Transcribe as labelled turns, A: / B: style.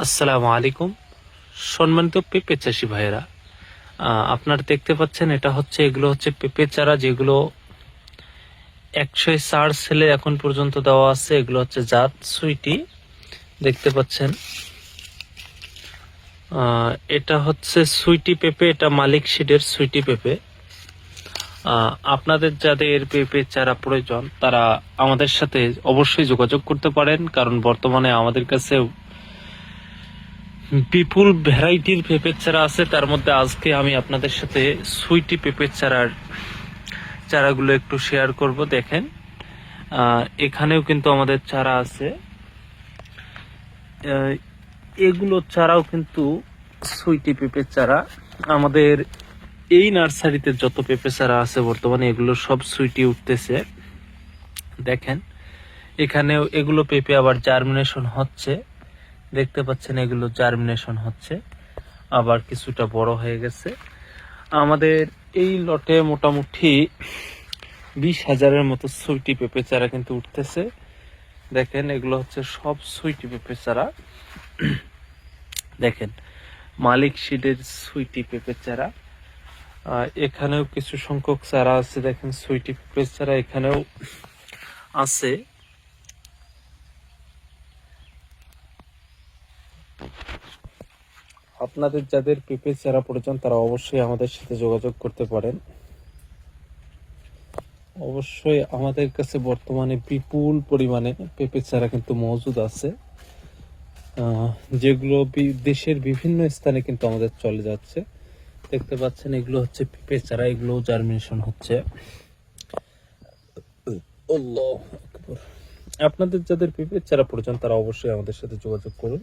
A: আসসালামু আলাইকুম। সম্মানিত পেঁপে চাষি ভাইয়েরা আপনারা দেখতে পাচ্ছেন এটা হচ্ছে, এগুলো হচ্ছে পেঁপে চারা যেগুলো একশো চার সেলে এখন পর্যন্ত দেওয়া আছে। এগুলো হচ্ছে জাত সুইটি, দেখতে পাচ্ছেন। এটা হচ্ছে সুইটি পেঁপে, এটা মালিক সিডের সুইটি পেঁপে। আপনাদের যাদের পেঁপে চারা প্রয়োজন, তারা আমাদের সাথে অবশ্যই যোগাযোগ করতে পারেন, কারণ বর্তমানে আমাদের কাছে বিপুল ভ্যারাইটির পেঁপের চারা আছে। তার মধ্যে আজকে আমি আপনাদের সাথে সুইটি পেঁপের চারার চারাগুলো একটু শেয়ার করব, দেখেন। এখানেও কিন্তু আমাদের চারা আছে। এগুলো চারাও কিন্তু সুইটি পেঁপের চারা। আমাদের এই নার্সারিতে যত পেঁপে চারা আছে বর্তমানে এগুলো সব সুইটি উঠতেছে। দেখেন, এখানেও এগুলো পেঁপে আবার জার্মিনেশন হচ্ছে। দেখতে পাচ্ছেন এগুলো জার্মিনেশন হচ্ছে, আবার কিছুটা বড় হয়ে গেছে। আমাদের এই লটে মোটামুটি বিশ হাজারের মতো সুইটি পেঁপে চারা কিন্তু উঠতেছে। দেখেন, এগুলো হচ্ছে সব সুইটি পেঁপে চারা। দেখেন, মালিক সিডের সুইটি পেঁপে চারা। এখানেও কিছু সংখ্যক চারা আছে। দেখেন, সুইটি পেঁপে চারা এখানেও আছে। আপনাদের যাদের পেঁপে চারা প্রয়োজন তারা অবশ্যই আমাদের সাথে যোগাযোগ করতে পারেন। অবশ্যই আমাদের কাছে বর্তমানে বিপুল পরিমাণে পেঁপে চারা কিন্তু মজুদ আছে। যেগুলো দেশের বিভিন্ন স্থানে কিন্তু আমাদের চলে যাচ্ছে। দেখতে পাচ্ছেন, এগুলো হচ্ছে পেঁপে চারা এগুলো জার্মিনেশন হচ্ছে। আপনাদের যাদের পেঁপে চারা প্রয়োজন তারা অবশ্যই আমাদের সাথে যোগাযোগ করুন।